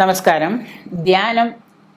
നമസ്കാരം. ധ്യാനം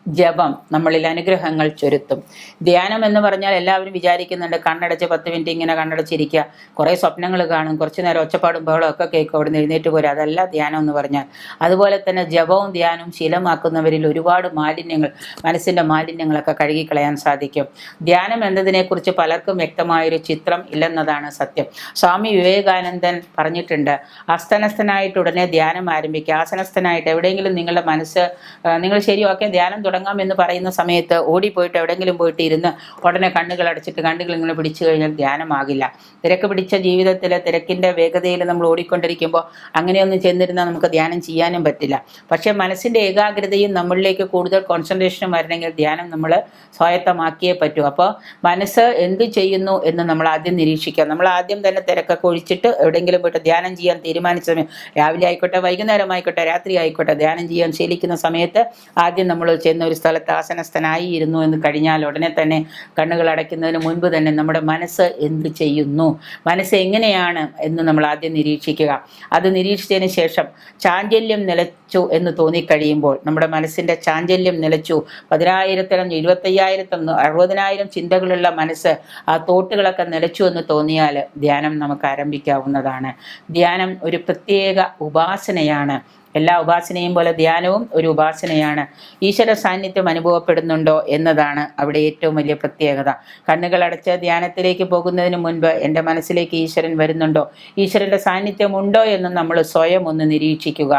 ജപം നമ്മളിൽ അനുഗ്രഹങ്ങൾ ചൊരുത്തും. ധ്യാനം എന്ന് പറഞ്ഞാൽ എല്ലാവരും വിചാരിക്കുന്നുണ്ട് കണ്ണടച്ച് പത്ത് മിനിറ്റ് ഇങ്ങനെ കണ്ണടച്ചിരിക്കുക. കുറേ സ്വപ്നങ്ങൾ കാണും കുറച്ച് നേരം ഒച്ചപ്പാടും ബഹളവും ഒക്കെ കേൾക്കും അവിടെ എഴുന്നേറ്റ് പോരും. അതല്ല ധ്യാനം എന്ന് പറഞ്ഞാൽ. അതുപോലെ തന്നെ ജപവും ധ്യാനവും ശീലമാക്കുന്നവരിൽ ഒരുപാട് മാലിന്യങ്ങൾ മനസ്സിന്റെ മാലിന്യങ്ങളൊക്കെ കഴുകിക്കളയാൻ സാധിക്കും. ധ്യാനം എന്നതിനെക്കുറിച്ച് പലർക്കും വ്യക്തമായൊരു ചിത്രം ഇല്ലെന്നതാണ് സത്യം. സ്വാമി വിവേകാനന്ദൻ പറഞ്ഞിട്ടുണ്ട് അസ്തനസ്ഥനായിട്ട് ഉടനെ ധ്യാനം ആരംഭിക്കുക. ആസനസ്ഥനായിട്ട് എവിടെയെങ്കിലും നിങ്ങളുടെ മനസ്സ് നിങ്ങൾ ശരി ധ്യാനം തുടങ്ങാം. എന്ന് പറയുന്ന സമയത്ത് ഓടിപ്പോയിട്ട് എവിടെയെങ്കിലും പോയിട്ട് ഇരുന്ന് ഉടനെ കണ്ണുകൾ അടച്ചിട്ട് കണ്ണുകൾ ഇങ്ങനെ പിടിച്ചു കഴിഞ്ഞാൽ ധ്യാനമാകില്ല. തിരക്ക് പിടിച്ച ജീവിതത്തിൽ തിരക്കിന്റെ വേഗതയിൽ നമ്മൾ ഓടിക്കൊണ്ടിരിക്കുമ്പോൾ അങ്ങനെയൊന്നും ചെന്നിരുന്നാൽ നമുക്ക് ധ്യാനം ചെയ്യാനും പറ്റില്ല. പക്ഷേ മനസ്സിന്റെ ഏകാഗ്രതയും നമ്മളിലേക്ക് കൂടുതൽ കോൺസെൻട്രേഷനും വരണമെങ്കിൽ ധ്യാനം നമ്മൾ സ്വായത്തമാക്കിയേ പറ്റൂ. അപ്പോൾ മനസ്സ് എന്ത് ചെയ്യുന്നു എന്ന് നമ്മൾ ആദ്യം നിരീക്ഷിക്കുക. നമ്മൾ ആദ്യം തന്നെ തിരക്കൊക്കെ ഒഴിച്ചിട്ട് എവിടെയെങ്കിലും പോയിട്ട് ധ്യാനം ചെയ്യാൻ തീരുമാനിച്ച സമയം രാവിലെ ആയിക്കോട്ടെ വൈകുന്നേരം ആയിക്കോട്ടെ രാത്രി ആയിക്കോട്ടെ ധ്യാനം ചെയ്യാൻ ശീലിക്കുന്ന സമയത്ത് ആദ്യം നമ്മൾ ചെന്ന ഒരു സ്ഥലത്ത് ആസനസ്ഥനായി ഇരുന്നു എന്ന് കഴിഞ്ഞാൽ ഉടനെ തന്നെ കണ്ണുകൾ അടയ്ക്കുന്നതിന് മുൻപ് തന്നെ നമ്മുടെ മനസ്സ് എന്ത് ചെയ്യുന്നു? മനസ്സ് എങ്ങനെയാണ് എന്ന് നമ്മൾ ആദ്യം നിരീക്ഷിക്കുക. അത് നിരീക്ഷിച്ചതിന് ശേഷം ചാഞ്ചല്യം നിലച്ചു എന്ന് തോന്നിക്കഴിയുമ്പോൾ നമ്മുടെ മനസ്സിന്റെ ചാഞ്ചല്യം നിലച്ചു. പതിനായിരത്തിനും ഇരുപത്തയ്യായിരത്തും അറുപതിനായിരം ചിന്തകളുള്ള മനസ്സ് ആ തോട്ടുകളൊക്കെ നിലച്ചു എന്ന് തോന്നിയാൽ ധ്യാനം നമുക്ക് ആരംഭിക്കാവുന്നതാണ്. ധ്യാനം ഒരു പ്രത്യേക ഉപാസനയാണ്. എല്ലാ ഉപാസനയും പോലെ ധ്യാനവും ഒരു ഉപാസനയാണ്. ഈശ്വര സാന്നിധ്യം അനുഭവപ്പെടുന്നുണ്ടോ എന്നതാണ് അവിടെ ഏറ്റവും വലിയ പ്രത്യേകത. കണ്ണുകൾ അടച്ച് ധ്യാനത്തിലേക്ക് പോകുന്നതിന് മുൻപ് എന്റെ മനസ്സിലേക്ക് ഈശ്വരൻ വരുന്നുണ്ടോ? ഈശ്വരന്റെ സാന്നിധ്യം ഉണ്ടോ എന്ന് നമ്മൾ സ്വയം ഒന്ന് നിരീക്ഷിക്കുക.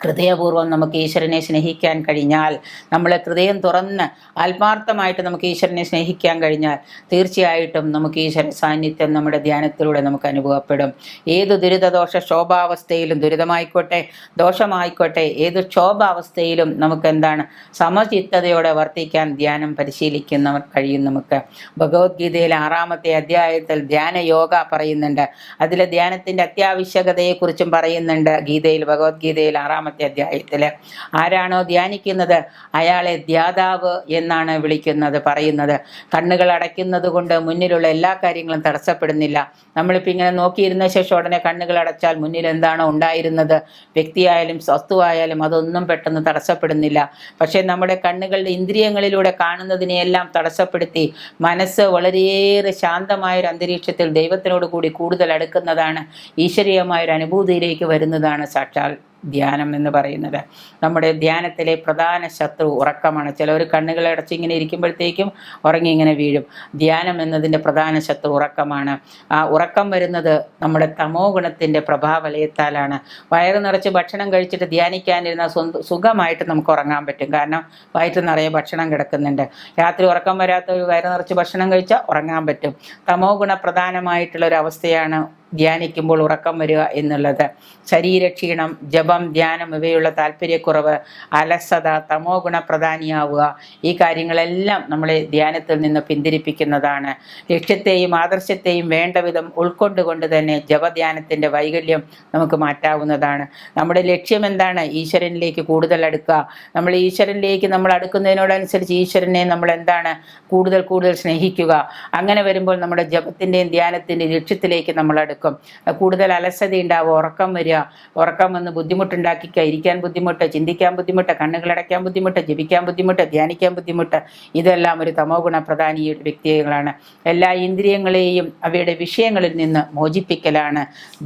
ഹൃദയപൂർവം നമുക്ക് ഈശ്വരനെ സ്നേഹിക്കാൻ കഴിഞ്ഞാൽ നമ്മളെ ഹൃദയം തുറന്ന് ആത്മാർത്ഥമായിട്ട് നമുക്ക് ഈശ്വരനെ സ്നേഹിക്കാൻ കഴിഞ്ഞാൽ തീർച്ചയായിട്ടും നമുക്ക് ഈശ്വര സാന്നിധ്യം നമ്മുടെ ധ്യാനത്തിലൂടെ നമുക്ക് അനുഭവപ്പെടും. ഏത് ദുരിതദോഷ ശോഭാവസ്ഥയിലും ദുരിതമായിക്കോട്ടെ ദോഷമായിക്കോട്ടെ ഏത് ക്ഷോഭാവസ്ഥയിലും നമുക്ക് എന്താണ് സമചിത്തതയോടെ വർത്തിക്കാൻ ധ്യാനം പരിശീലിക്കുന്നവർ കഴിയും നമുക്ക്. ഭഗവത്ഗീതയിലെ ആറാമത്തെ അധ്യായത്തിൽ ധ്യാന യോഗ പറയുന്നുണ്ട്. അതിലെ ധ്യാനത്തിന്റെ അത്യാവശ്യകതയെക്കുറിച്ചും പറയുന്നുണ്ട്. ഗീതയിൽ ഭഗവത്ഗീതയിൽ ആറാമത്തെ അധ്യായത്തിൽ ആരാണോ ധ്യാനിക്കുന്നത്? അയാളെ ധ്യാതാവ് എന്നാണ് വിളിക്കുന്നത് പറയുന്നത്. കണ്ണുകൾ അടയ്ക്കുന്നത് കൊണ്ട് മുന്നിലുള്ള എല്ലാ കാര്യങ്ങളും തടസ്സപ്പെടുന്നില്ല. നമ്മളിപ്പോൾ ഇങ്ങനെ നോക്കിയിരുന്ന ശേഷം ഉടനെ കണ്ണുകൾ അടച്ചാൽ മുന്നിൽ എന്താണോ ഉണ്ടായിരുന്നത്? വ്യക്തിയായാലും വസ്തുവായാലും അതൊന്നും പെട്ടെന്ന് തടസ്സപ്പെടുന്നില്ല. പക്ഷേ നമ്മുടെ കണ്ണുകളുടെ ഇന്ദ്രിയങ്ങളിലൂടെ കാണുന്നതിനെയെല്ലാം തടസ്സപ്പെടുത്തി മനസ്സ് വളരെയേറെ ശാന്തമായ ഒരു അന്തരീക്ഷത്തിൽ ദൈവത്തിനോട് കൂടി കൂടുതൽ അടുക്കുന്നതാണ് ഈശ്വരീയമായ ഒരു അനുഭൂതിയിലേക്ക് വരുന്നതാണ് സാക്ഷാൽ. ധ്യാനം എന്ന് പറയുന്നത്. നമ്മുടെ ധ്യാനത്തിലെ പ്രധാന ശത്രു ഉറക്കമാണ്. ചിലർ കണ്ണുകൾ അടച്ച് ഇങ്ങനെ ഇരിക്കുമ്പോഴത്തേക്കും ഉറങ്ങി ഇങ്ങനെ വീഴും. ധ്യാനം എന്നതിന്റെ പ്രധാന ശത്രു ഉറക്കമാണ്. ആ ഉറക്കം വരുന്നത് നമ്മുടെ തമോ ഗുണത്തിന്റെ പ്രഭാവലയത്താലാണ്. വയറ് നിറച്ച് ഭക്ഷണം കഴിച്ചിട്ട് ധ്യാനിക്കാനിരുന്ന സുഖമായിട്ട് നമുക്ക് ഉറങ്ങാൻ പറ്റും. കാരണം വയറ്റ് നിറയെ ഭക്ഷണം കിടക്കുന്നുണ്ട്. രാത്രി ഉറക്കം വരാത്ത ഒരു വയറ് നിറച്ച് ഭക്ഷണം കഴിച്ചാൽ ഉറങ്ങാൻ പറ്റും. തമോ ഗുണ ഒരു അവസ്ഥയാണ് ധ്യാനിക്കുമ്പോൾ ഉറക്കം വരിക എന്നുള്ളത്. ശരീരക്ഷീണം ജപം ധ്യാനം ഇവയുള്ള താല്പര്യക്കുറവ് അലസത തമോ ഗുണപ്രധാനിയാവുക ഈ കാര്യങ്ങളെല്ലാം നമ്മളെ ധ്യാനത്തിൽ നിന്ന് പിന്തിരിപ്പിക്കുന്നതാണ്. ലക്ഷ്യത്തെയും ആദർശത്തെയും വേണ്ട വിധം ഉൾക്കൊണ്ടുകൊണ്ട് തന്നെ ജപധ്യാനത്തിന്റെ വൈകല്യം നമുക്ക് മാറ്റാവുന്നതാണ്. നമ്മുടെ ലക്ഷ്യം എന്താണ്? ഈശ്വരനിലേക്ക് കൂടുതൽ അടുക്കുക നമ്മൾ ഈശ്വരനിലേക്ക് നമ്മൾ അടുക്കുന്നതിനോടനുസരിച്ച് ഈശ്വരനെ നമ്മൾ എന്താണ്? കൂടുതൽ കൂടുതൽ സ്നേഹിക്കുക. അങ്ങനെ വരുമ്പോൾ നമ്മുടെ ജപത്തിന്റെയും ധ്യാനത്തിന്റെയും ലക്ഷ്യത്തിലേക്ക് നമ്മൾ അടുക്കും കൂടുതൽ അലസത ഉണ്ടാവുക ഉറക്കം വരിക. ഉറക്കം വന്ന് ബുദ്ധിമുട്ടുണ്ടാക്കിക്കുക ഇരിക്കാൻ ബുദ്ധിമുട്ട് ചിന്തിക്കാൻ ബുദ്ധിമുട്ട് കണ്ണുകളടയ്ക്കാൻ ബുദ്ധിമുട്ട് ജപിക്കാൻ ബുദ്ധിമുട്ട് ധ്യാനിക്കാൻ ബുദ്ധിമുട്ട് ഇതെല്ലാം ഒരു തമോ ഗുണപ്രധാന വ്യക്തികളാണ്. എല്ലാ ഇന്ദ്രിയങ്ങളെയും അവയുടെ വിഷയങ്ങളിൽ നിന്ന് മോചിപ്പിക്കലാണ്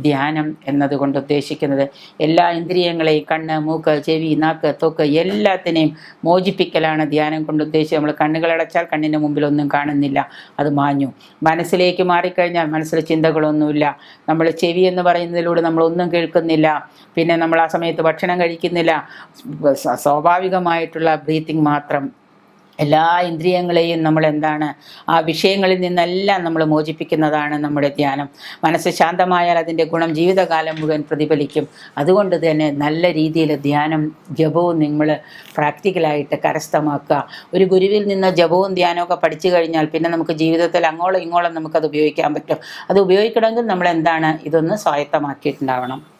ധ്യാനം എന്നതുകൊണ്ട് ഉദ്ദേശിക്കുന്നത്. എല്ലാ ഇന്ദ്രിയങ്ങളെയും കണ്ണ് മൂക്ക് ചെവി നാക്ക് തൊക്ക് എല്ലാത്തിനെയും മോചിപ്പിക്കലാണ് ധ്യാനം കൊണ്ട് ഉദ്ദേശിച്ചത്. നമ്മൾ കണ്ണുകളടച്ചാൽ കണ്ണിന്റെ മുമ്പിൽ ഒന്നും കാണുന്നില്ല. അത് മാഞ്ഞു. മനസ്സിലേക്ക് മാറിക്കഴിഞ്ഞാൽ മനസ്സിൽ ചിന്തകളൊന്നുമില്ല. നമ്മൾ ചെവി എന്ന് പറയുന്നതിലൂടെ നമ്മളൊന്നും കേൾക്കുന്നില്ല. പിന്നെ നമ്മൾ ആ സമയത്ത് ഭക്ഷണം കഴിക്കുന്നില്ല. സ്വാഭാവികമായിട്ടുള്ള ബ്രീത്തിങ് മാത്രം. എല്ലാ ഇന്ദ്രിയങ്ങളെയും നമ്മൾ എന്താണ് ആ വിഷയങ്ങളിൽ നിന്നെല്ലാം നമ്മൾ മോചിപ്പിക്കുന്നതാണ് നമ്മുടെ ധ്യാനം. മനസ്സ് ശാന്തമായാൽ അതിന്റെ ഗുണം ജീവിതകാലം മുഴുവൻ പ്രതിഫലിക്കും. അതുകൊണ്ട് തന്നെ നല്ല രീതിയിൽ ധ്യാനം ജപവും നിങ്ങൾ പ്രാക്ടിക്കലായിട്ട് കരസ്ഥമാക്കുക. ഒരു ഗുരുവിൽ നിന്ന് ജപവും ധ്യാനമൊക്കെ പഠിച്ചു കഴിഞ്ഞാൽ പിന്നെ നമുക്ക് ജീവിതത്തിൽ അങ്ങോളം ഇങ്ങോളം നമുക്കത് ഉപയോഗിക്കാൻ പറ്റും. അത് ഉപയോഗിക്കണമെങ്കിൽ നമ്മൾ എന്താണ് ഇതൊന്ന് സ്വായത്തമാക്കിയിട്ടുണ്ടാവണം.